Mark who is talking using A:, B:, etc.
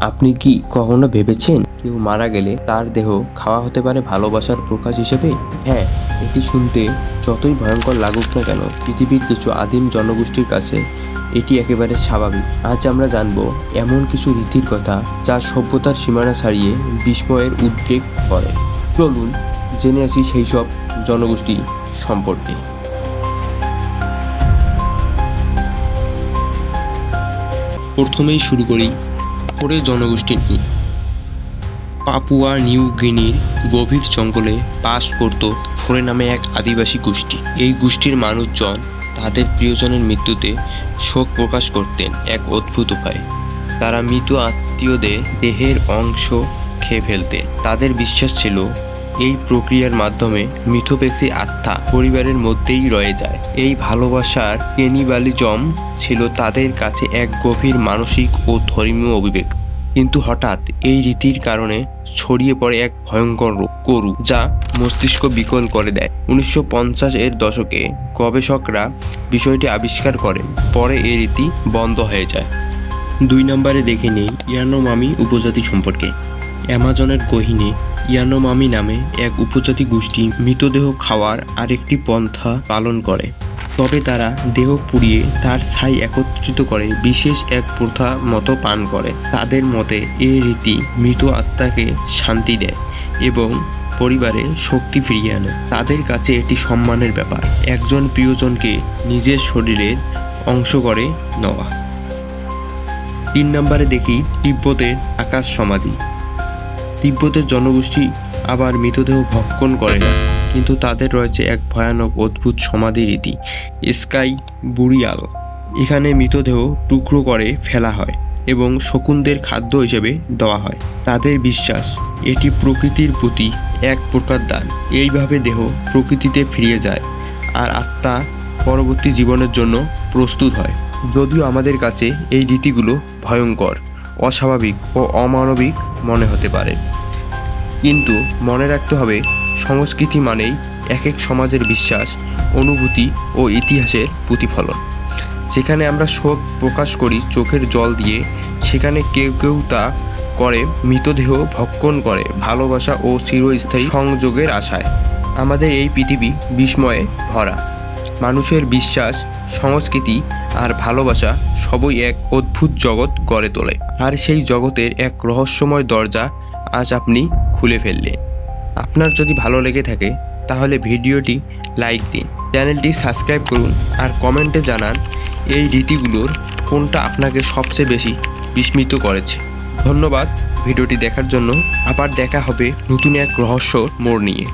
A: আপনি কি কখনো ভেবেছেন কেউ মারা গেলে তার দেহ খাওয়া হতে পারে ভালোবাসার প্রকাশ হিসেবে? হ্যাঁ এটি শুনতে যতই ভয়ঙ্কর লাগুক না কেন, পৃথিবীর কিছু আদিম জনগোষ্ঠীর কাছে এটি একেবারে স্বাভাবিক। আজ আমরা জানব এমন কিছু রীতির কথা যা সভ্যতার সীমানা ছাড়িয়ে বিস্ময়ের উদ্বেগ করে। চলুন জেনে আসি সেই সব জনগোষ্ঠী সম্পর্কে। প্রথমেই শুরু করি ফোরে জনগোষ্ঠী নিয়ে। পাপুয়া, নিউ গিনির গভীর জঙ্গলে বাস করত ফোরে নামে এক আদিবাসী গোষ্ঠী। এই গোষ্ঠীর মানুষজন তাদের প্রিয়জনের মৃত্যুতে শোক প্রকাশ করতেন এক অদ্ভুত উপায়ে। তারা মৃত আত্মীয়দের দেহের অংশ খেয়ে ফেলতেন। তাদের বিশ্বাস ছিল এই প্রক্রিয়ার মাধ্যমে ব্যক্তির আত্মা পরিবারের মধ্যেই রয়ে যায়। এই ভালোবাসার কেনিবালিজম ছিল তাদের কাছে এক গভীর মানসিক ও ধর্মীয় অভিব্যক্তি। কিন্তু হঠাৎ এই রীতির কারণে ছড়িয়ে পড়ে এক ভয়ঙ্কর রোগ করু যা মস্তিষ্ক বিকল করে দেয়। উনিশশো পঞ্চাশ এর দশকে গবেষকরা বিষয়টি আবিষ্কার করেন। পরে এই রীতি বন্ধ হয়ে যায়। দুই নম্বরে দেখে নেই ইয়ানোমামি উপজাতি সম্পর্কে। অ্যামাজনের কহিনে ইয়ানোমামি নামে এক উপজাতি গোষ্ঠী মৃতদেহ খাওয়ার আরেকটি পন্থা পালন করে। তবে তারা দেহ পুড়িয়ে তার ছাই একত্রিত করে, বিশেষ এক প্রথা মতো পান করে। তাদের মতে এই রীতি মৃত আত্মাকে শান্তি দেয় এবং পরিবারে শক্তি ফিরিয়ে আনে। তাদের কাছে এটি সম্মানের ব্যাপার। একজন প্রিয়জনকে নিজের শরীরের অংশ করে নেওয়া। তিন নম্বরে দেখি তিব্বতের আকাশ সমাধি। তিব্বতের জনগোষ্ঠী আবার মৃতদেহ ভক্ষণ করে না। কিন্তু তাদের রয়েছে এক ভয়ানক অদ্ভুত সমাধি রীতি, স্কাই বুরিয়াল। এখানে মৃতদেহ টুকরো করে ফেলা হয় এবং শকুনদের খাদ্য হিসেবে দেওয়া হয়। তাদের বিশ্বাস, এটি প্রকৃতির প্রতি এক প্রকার দান। এইভাবে দেহ প্রকৃতিতে ফিরিয়ে যায় আর আত্মা পরবর্তী জীবনের জন্য প্রস্তুত হয়। যদিও আমাদের কাছে এই রীতিগুলো ভয়ঙ্কর, অস্বাভাবিক ও অমানবিক মনে হতে পারে। কিন্তু মনে রাখতে হবে, সংস্কৃতি মানেই এক এক সমাজের বিশ্বাস, অনুভূতি ও ইতিহাসের প্রতিফলন। যেখানে আমরা শোক প্রকাশ করি চোখের জল দিয়ে, সেখানে কেউ কেউ তা করে মৃতদেহ ভক্ষণ করে ভালোবাসা ও চিরস্থায়ী সংযোগের আশায়। আমাদের এই পৃথিবী বিস্ময়ে ভরা। মানুষের বিশ্বাস, সংস্কৃতি আর ভালোবাসা সবই এক অদ্ভুত জগৎ গড়ে তোলে। আর সেই জগতের এক রহস্যময় দরজা আজ আপনি খুলে ফেললেন আপনার যদি ভালো লেগে থাকে, তাহলে ভিডিওটি লাইক দিন, চ্যানেলটি সাবস্ক্রাইব করুন, আর কমেন্টে জানান এই রীতিগুলোর কোনটা আপনাকে সবচেয়ে বেশি বিস্মিত করেছে। ধন্যবাদ, ভিডিওটি দেখার জন্য। আবার দেখা হবে নতুন এক রহস্য মোড় নিয়ে।